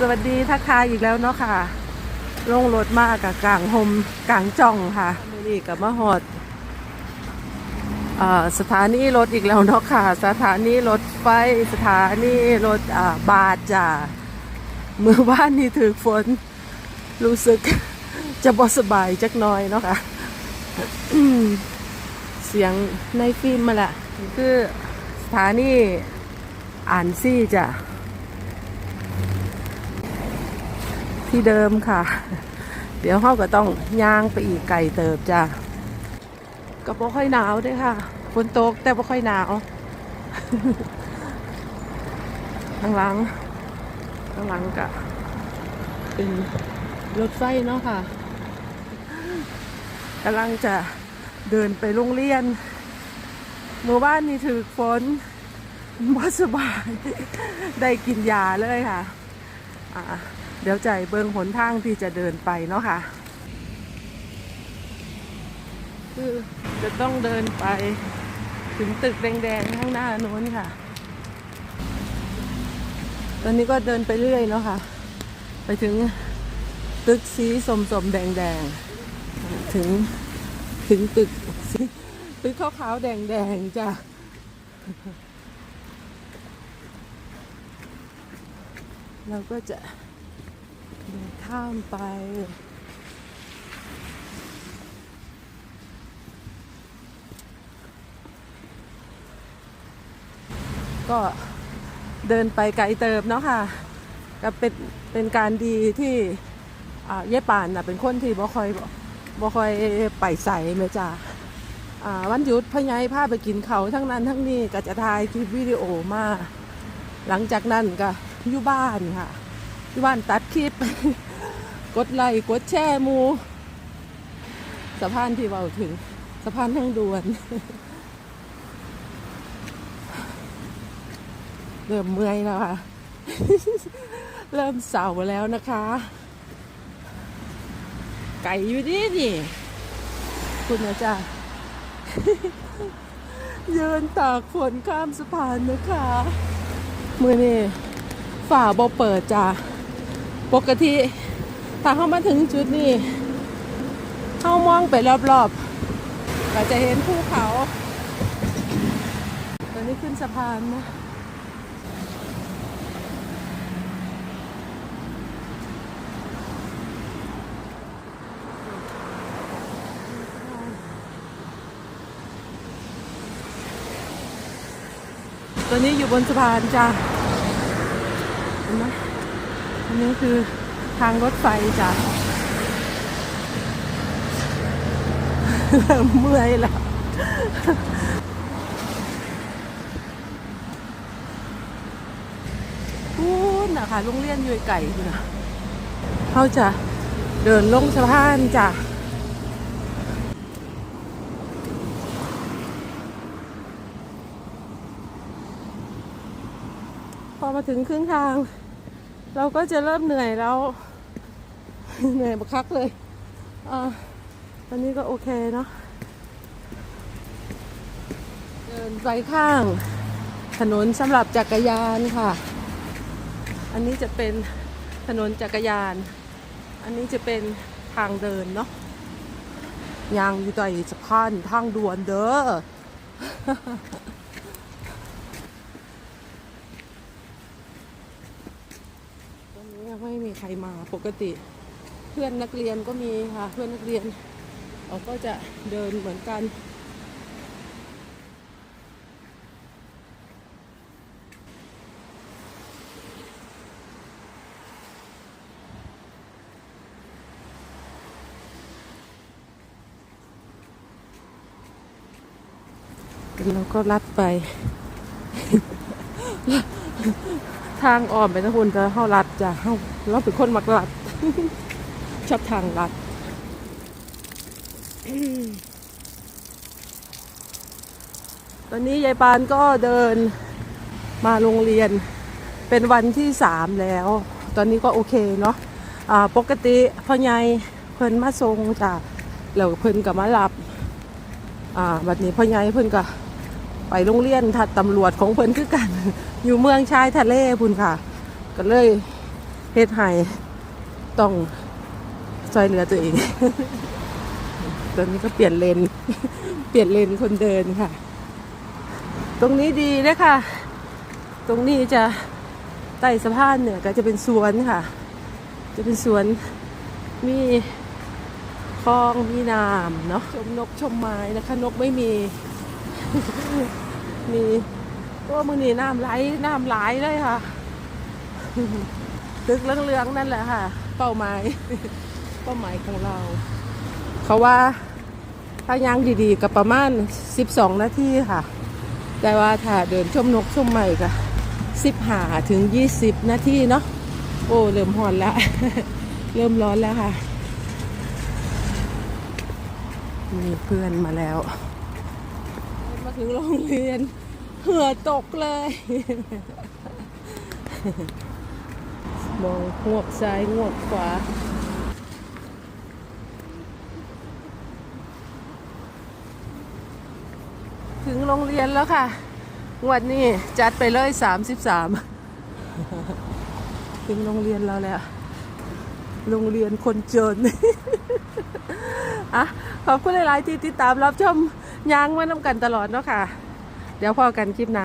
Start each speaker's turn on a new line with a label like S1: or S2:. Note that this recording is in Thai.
S1: สวัสดีทักทายอีกแล้วเนาะค่ะลงรถมากกับกลางโฮมกลางจ่องค่ะมือนี่กับมาหอดสถานีรถอีกแล้วเนาะค่ะ สถานีรถไฟสถานีรถอ่าบาทจ้าเมื่อวานนี้ถือฝน รู้สึกจะบ่สบายจักน้อยเนาะค่ะเสียงในฟิล์มมาละคือสถานีอ่านซี่จ้ะ ที่เดิมค่ะ เดี๋ยวเขาก็ต้องย่างไปอีกไก่เติบจ้ะก็บ่ค่อยหนาวด้วยค่ะฝนตกแต่บ่ค่อยหนาวข้างหลังข้างหลังก็เป็นรถไฟเนาะค่ะกำลังจะเดินไปโรงเรียนเมื่อวานนี้ถือฝนบ่สบาย ได้กินยาเลยค่ะอ่า เดี๋ยวใจเบิงหนทางที่จะเดินไปเนาะค่ะ คือจะต้องเดินไปถึงตึกแดงๆข้างหน้าโน้นค่ะ ตอนนี้ก็เดินไปเรื่อยเนาะค่ะ ไปถึงตึกสีสมสมๆแดงๆ ถึงถึงตึกสีตึกขาวๆแดงๆจ้ะเราก็จะ ข้ามไป ก็เดินไปไกลเติบเนาะค่ะก็เป็นเป็นการดีที่เย่ป่านนะเป็นคนที่บ่คอยบ่คอยไปใส่เมจ้าอ่าวันหยุดพ่อใหญ่พาไปกินเขาทั้งนั้นทั้งนี้ก็จะถ่ายคลิปวิดีโอมา หลังจากนั้นก็อยู่บ้านค่ะ อยู่บ้านตัดคลิป กดไลค์กดแชร์มู สะพานที่เราถึง สะพานทางด่วน เริ่มเมื่อยแล้วค่ะ เริ่มเสาแล้วนะคะ ไก่อยู่นี่นี่ คุณนะจ๊ะยืนตากฝนข้ามสะพานนะคะ มือนี่ฝ่าบอเปิดจ้ะ ปกติถ้าเข้ามาถึงจุดนี้เข้ามองไปรอบๆก็จะเห็นภูเขาตอนนี้ขึ้นสะพานนะตอนนี้อยู่บนสะพานจ้ะเห็นไหม นนี้คือทางรถไฟจ้ะเริ่มเมื่อยแล้วพูดนะคะโรงเรียนยู่ไก่อยู่นะเขาจะเดินลงสะพานจ้ะพอมาถึงครึ่งทาง เราก็จะเริ่มเหนื่อยแล้ว เหนื่อยบักคักเลยอ่าตอนนี้ก็โอเคเนาะเดินไปข้าง ถนนสำหรับจักรยานค่ะ อันนี้จะเป็นถนนจักรยาน อันนี้จะเป็นทางเดินเนาะยางอยู่ใต้สะพานทางด่วนเด้อ ตอนนี้ยังไมีใครมาปกติ เพื่อนนักเรียนก็มีค่ะ เพื่อนนักเรียนเขาก็จะเดินเหมือนกัน เราก็ลัดไป ทางออมไปนะคุณจะเข้าลัดจะเข้า เราเป็นคนมักลัด ชอบทางลัดตอนนี้ยายปานก็เดินมาโรงเรียนเป็นวันที่สามแล้ว ตอนนี้ก็โอเคเนาะอ่าปกติพ่อใหญ่เพิ่นมาส่งจ้ะแล้วเพิ่นก็มารับบัดนี้พ่อใหญ่เพิ่นก็ไปโรงเรียนทัดตำรวจของเพิ่นคือกัน อยู่เมืองชายทะเลพุ่นค่ะ ก็เลย เฮ็ดให้ต้องช่วยเหลือตัวเอง ตอนนี้ก็เปลี่ยนเลน เปลี่ยนเลนคนเดินค่ะ ตรงนี้ดีนะค่ะ ตรงนี้จะใต้สะพานเนี่ยก็จะเป็นสวนค่ะ จะเป็นสวนมีคลองมีน้ำเนาะชมนกชมไม้นะคะ นกไม่มี มีตัวมือนี่น้ำไหลน้ำไหลเลยค่ะ ตึกเหลืองๆนั่นแหละค่ะ เป้าหมาย เป้าหมายของเรา เขาว่าถ้ายังดีๆกับประมาณ 12 นาทีค่ะ แต่ว่าถ้าเดินชมนกชมไม้ก็15ถึง 20 นาทีเนาะโอ้เริ่มหอนแล้ว เริ่มร้อนแล้วค่ะ มีเพื่อนมาแล้ว มาถึงโรงเรียน เหือตกเลย มองงวกซ้ายงวกขวาถึงโรงเรียนแล้วค่ะงวดนี้จัดไปเลย 33 ถึงโรงเรียนเราแล้ว โรงเรียนคนจนอะขอบคุณหลาย ๆ ที่ติดตามรับชมยางมาน้ำกันตลอดเนาะค่ะ เดี๋ยวพอกันคลิปหน้า